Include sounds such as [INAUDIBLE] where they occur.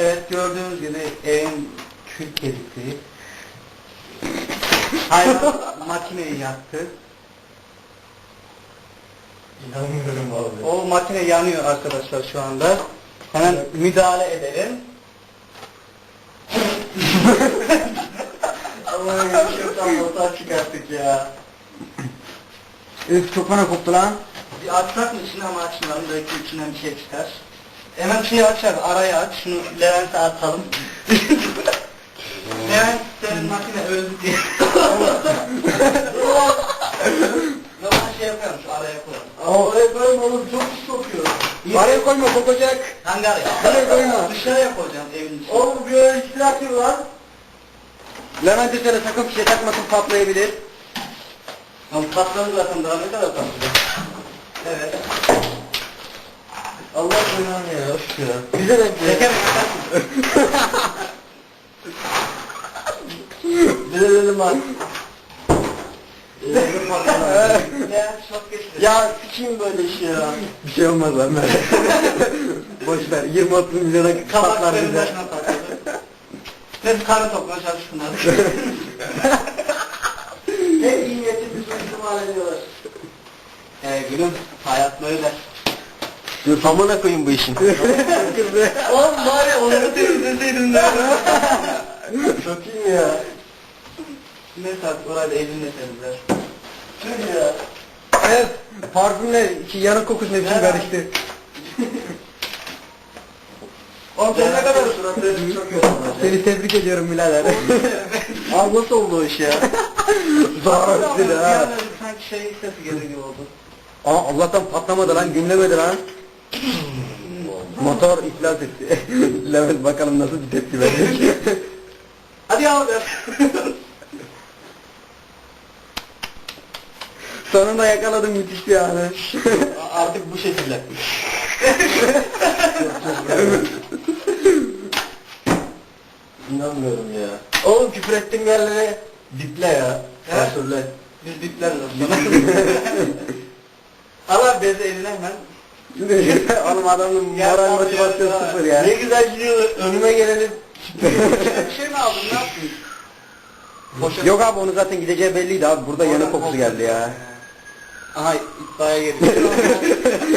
Evet gördüğünüz gibi evin kül kedisi. Hayvan [LAUGHS] makineyi yaktı. İnanmıyorum abi. O makine yanıyor arkadaşlar şu anda. Hemen müdahale edelim. [LAUGHS] Allah'ım şuradan motor çıkarttık ya. Üf çok bana koptu lan. Bir açsak mı içine ama açmayalım. Belki içinden bir şey çıkar. Hemen şeyi açar, arayı aç. Şunu Levent'e atalım. [LAUGHS] Levent senin makine öldü diye. [LAUGHS] Ben şey yapıyorum şu araya koyalım. Oraya koyma oğlum çok pis kokuyor. Araya koyma kokacak. Hangi araya? Araya koyma. Dışarıya koyacağım evin içine. Oğlum bir öyle iştirak gibi lan. Levent'e söyle sakın bir şey takmasın patlayabilir. Ama patladı zaten daha ne kadar patlayacak? Evet. Allah belanı ya. Of ya. Bize de Çeker Bir de dedim lan. [LAUGHS] Ya şok geçti. Ya sikeyim böyle işi ya. bir şey olmaz lan [LAUGHS] Boş ver 20-30 milyona kapatlar Kabakların bize. başına Hep karı topla çalışsınlar. [LAUGHS] Hep iyi niyetli bir suistimal ediyorlar. Eee gülüm hayat böyle. Dur amına koyayım bu işin. [LAUGHS] Oğlum bari onları temizleseydin de. Çok iyi ya. Neyse artık orayı da elinle temizler. Tüh ya. Evet parfümle yanık kokusu ne biçim karıştı. Oğlum sen ne kadar suratları çok kötü olacak. Seni tebrik ediyorum birader. Abi nasıl oldu o iş ya? [LAUGHS] Zarar etti Bir ha. sanki şey sesi gelir gibi oldu. Aa Allah'tan patlamadı lan, gümlemedi lan. Motor iflas etti. [LAUGHS] Levent bakalım nasıl bir tepki verecek. [LAUGHS] Hadi yavrum. [LAUGHS] Sonunda yakaladım müthişti yani. Artık bu şekilde. İnanmıyorum ya. Oğlum küfür ettiğin yerlere diple ya. He? Sansürle. Biz bipleriz Al abi bezi eline hemen. [LAUGHS] Oğlum adamın moral motivasyonu sıfır ya. Ne güzel gidiyor önüme geleni. bir [LAUGHS] şey mi aldın ne yaptın? Yok abi onun zaten gideceği belliydi abi. Burada yanık kokusu geldi ya. Aha itfaiye geliyor. [LAUGHS]